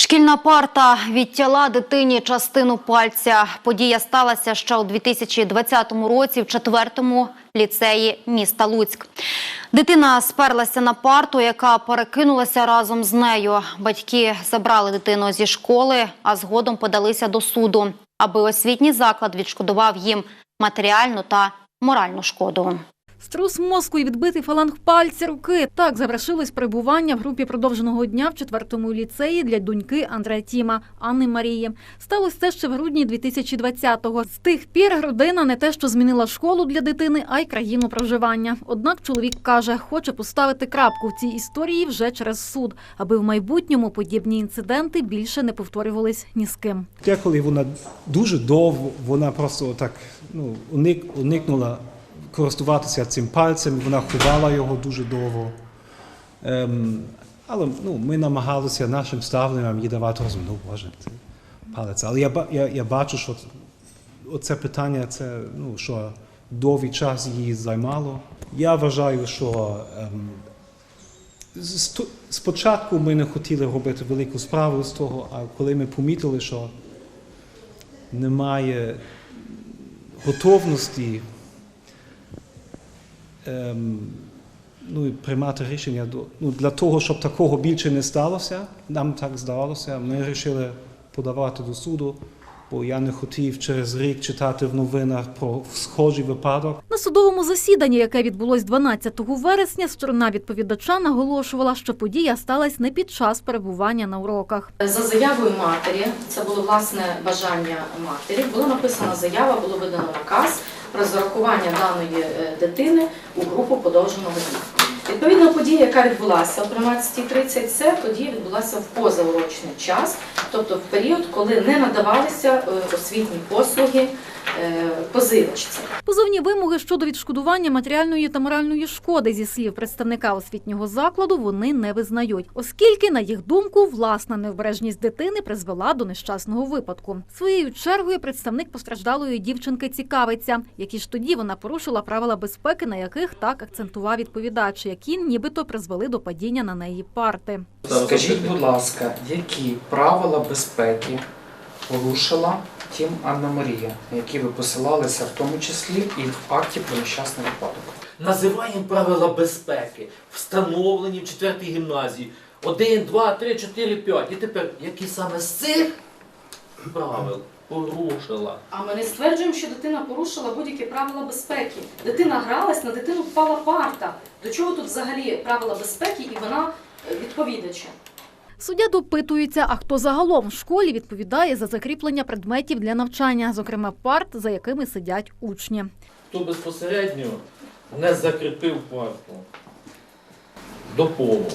Шкільна парта відтяла дитині частину пальця. Подія сталася ще у 2020 році в четвертому ліцеї міста Луцьк. Дитина сперлася на парту, яка перекинулася разом з нею. Батьки забрали дитину зі школи, а згодом подалися до суду, аби освітній заклад відшкодував їм матеріальну та моральну шкоду. Струс мозку і відбитий фаланг пальця руки. Так завершилось перебування в групі продовженого дня в четвертому ліцеї для доньки Андрея Тіма Анни Марії. Сталося це ще в грудні 2020-го. З тих пір родина не те, що змінила школу для дитини, а й країну проживання. Однак чоловік каже, хоче поставити крапку в цій історії вже через суд, аби в майбутньому подібні інциденти більше не повторювались ні з ким. Деколи вона дуже довго, вона просто так ну, уник, уникнула користуватися цим пальцем, вона ховала його дуже довго. Ем, але ну, ми намагалися нашим ставленням їй давати розум, ну боже, це палець. Але я, я, я бачу, що оце питання, це ну, що довгий час її займало. Я вважаю, що ем, спочатку ми не хотіли робити велику справу з того, а коли ми помітили, що немає готовності ну, і приймати рішення до, ну, для того, щоб такого більше не сталося, нам так здавалося, ми вирішили подавати до суду, бо я не хотів через рік читати в новинах про схожий випадок. На судовому засіданні, яке відбулось 12 вересня, сторона відповідача наголошувала, що подія сталася не під час перебування на уроках. За заявою матері, це було власне бажання матері, була написана заява, було видано наказ про зарахування даної е, дитини у групу подовженого дня. Відповідно, подія, яка відбулася о 13.30, це подія відбулася в позаурочний час, тобто в період, коли не надавалися е, освітні послуги е. Позовні вимоги щодо відшкодування матеріальної та моральної шкоди зі слів представника освітнього закладу вони не визнають, оскільки, на їх думку, власна необережність дитини призвела до нещасного випадку. Своєю чергою представник постраждалої дівчинки цікавиться, які ж тоді вона порушила правила безпеки, на яких так акцентував відповідач, які нібито призвели до падіння на неї парти. Скажіть, будь ласка, які правила безпеки порушила тім Анна Марія, які ви посилалися в тому числі і в акті про нещасний випадок? Називаємо правила безпеки, встановлені в 4 гімназії. 1, 2, 3, 4, 5. І тепер, які саме з цих правил порушила? А ми не стверджуємо, що дитина порушила будь-які правила безпеки. Дитина гралась, на дитину впала парта. До чого тут взагалі правила безпеки і вона е, відповідача? Суддя допитується, а хто загалом в школі відповідає за закріплення предметів для навчання, зокрема парт, за якими сидять учні. Хто безпосередньо не закріпив парту до полу.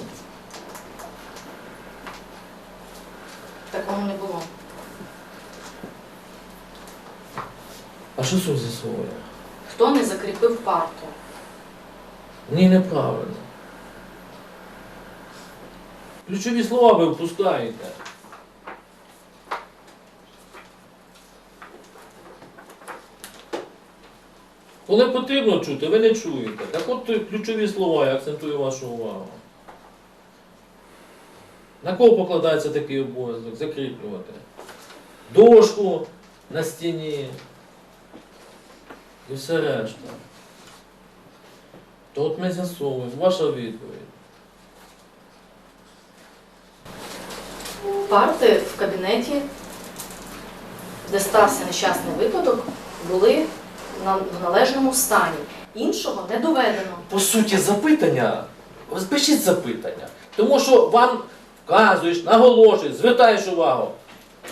Такого не було. А що це з'ясовує? Хто не закріпив парту? Ні, неправильно. Ключові слова ви впускаєте. Коли потрібно чути, ви не чуєте. Так от ключові слова, я акцентую вашу увагу. На кого покладається такий обов'язок? Закріплювати. Дошку на стіні. І все решта. То от ми з'ясовуємо. Ваша відповідь. Парти в кабінеті, де стався нещасний випадок, були в належному стані. Іншого не доведено. По суті, запитання, спишіть запитання. Тому що вам вказуєш, наголошуєш, звертаєш увагу.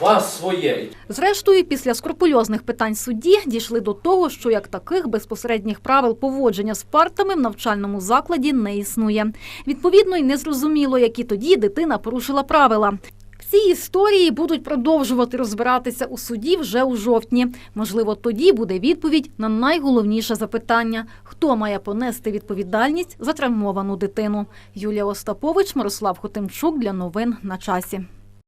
Вас своє. Зрештою, після скрупульозних питань судді дійшли до того, що як таких безпосередніх правил поводження з партами в навчальному закладі не існує. Відповідно, й незрозуміло, які тоді дитина порушила правила. В цій історії будуть продовжувати розбиратися у суді вже у жовтні. Можливо, тоді буде відповідь на найголовніше запитання: хто має понести відповідальність за травмовану дитину. Юлія Остапович, Мирослав Хотимчук для новин на часі.